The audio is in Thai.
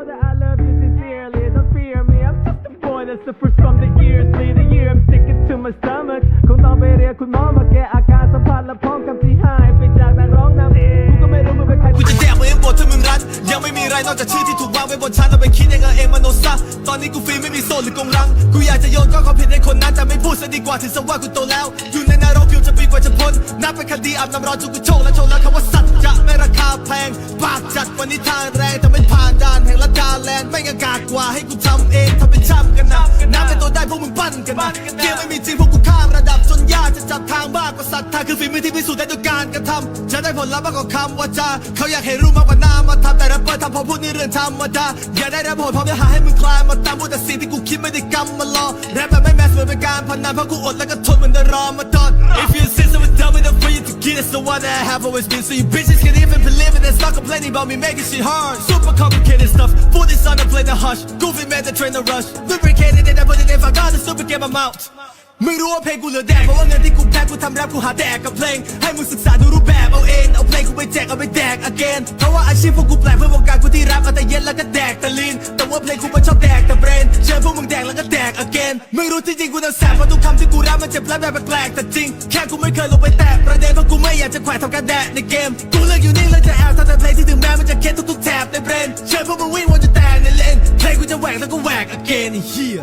know that I love you sincerely. Don't fear me, I'm just a boy that suffers from the years. Bleed the year, I'm sick it to my stomach. คงต้องไปเรียกคุณหมอมาแก้อาการสัมผัสและพ้องคำที่หายไปจากนักร้องนำกูก็ไม่รู้มึงเป็นใครกูจะแดกไว้ให้หมดถ้ามึงรันยังไม่มีไรนอกจากชื่อที่ถูกวางไว้บนชั้นเอาไปคิดเองเอาเองมโนซะตอนนี้กูฟรีไม่มีโซ่หรือกงรัง กูอยากจะโยนก็ความผิดให้คนนั้นแต่ไม่พูดซะดีกว่าถือซะว่ากูโตแล้ว อยู่ในนรกอยู่จะปีกว่าจะพ้นนับเป็นคดีอาบน้ำร้อนจนกูโชคและโชคแล้วคำว่าสัตว์จะไม่ราคาแพงปากจัดวันนี้ทางแรงแต่ไม่ผ่านด่านแห่งละดาแลนด์ไม่งากาดกว่าให้กูทำเองทำเป็นช่ำกันนะนับเป็นตัวได้พวกมึงปั้นกันนะเกมไม่มีจริงพวกกูข้ามระดับจนยากจะจับทางบ้ากว่าสัตว์ทางคือฝีมือที่พิสูจน์ได้ด้วยการกระทำจะได้ผลลัพธ์มากกว่าคำว่าจาเขาอยากเห็นรูปมากกว่าหน้ามาทำแต่แรปเปอร์ทำพอพูดนี่เรื่องธรรมดาอย่าได้แรปโหดพร้อมจะหาให้มึงคลายมาตามพูดแต่สิ่งที่กูคิดไม่ได้กำมารอแรปแบบไม่แมสเหมือนเป็นการพนันเพราะกูอดแล้วก็ทนเหมือนจะรอมาต get it's the one that I have always been so you bitches can even believe it and start complaining about me making shit hard super complicated stuff for this on the play the hush goofy man the train the rush lubricated and I put it in I got the super game I'm out มึงรู้ว่าเพลงกูเหลือแดกเพราะว่าเงินที่กูแพ้กูทำแรปกูหาแดกกับเพลง ให้มึงศึกษาดูรูปแบบเอาเองเอาเพลงกูไปแจกเอาไปแดก again เพราะว่าอาชีพพวกกูแปลกเพื่อวงการกูที่แรปเอาแต่เย็นแล้วก็แดกแต่ลีน แต่ว่าเพลงกูมันชอบแดก แดกแล้วก็แดก again มึงรู้ที่จริงกูน่ะแสบเพราะทุกคำที่กูรับมันเจ็บและแบบแปลกๆแต่จริง แค่กูไม่เคยลงไปแตะประเด็นเพราะกูไม่อยากจะแขวะทำการแดกในเกม กูเลือกอยู่นิ่งเลยจะแอบทำแต่เพลงที่ถึงแม้มันจะเค้นทุกๆแถบในเบรนเชิญพวกมึงวิ่งวนจนแตกในเลนเพลงกูจะแหวกแล้วก็แหวก again ไอ้เหี้ย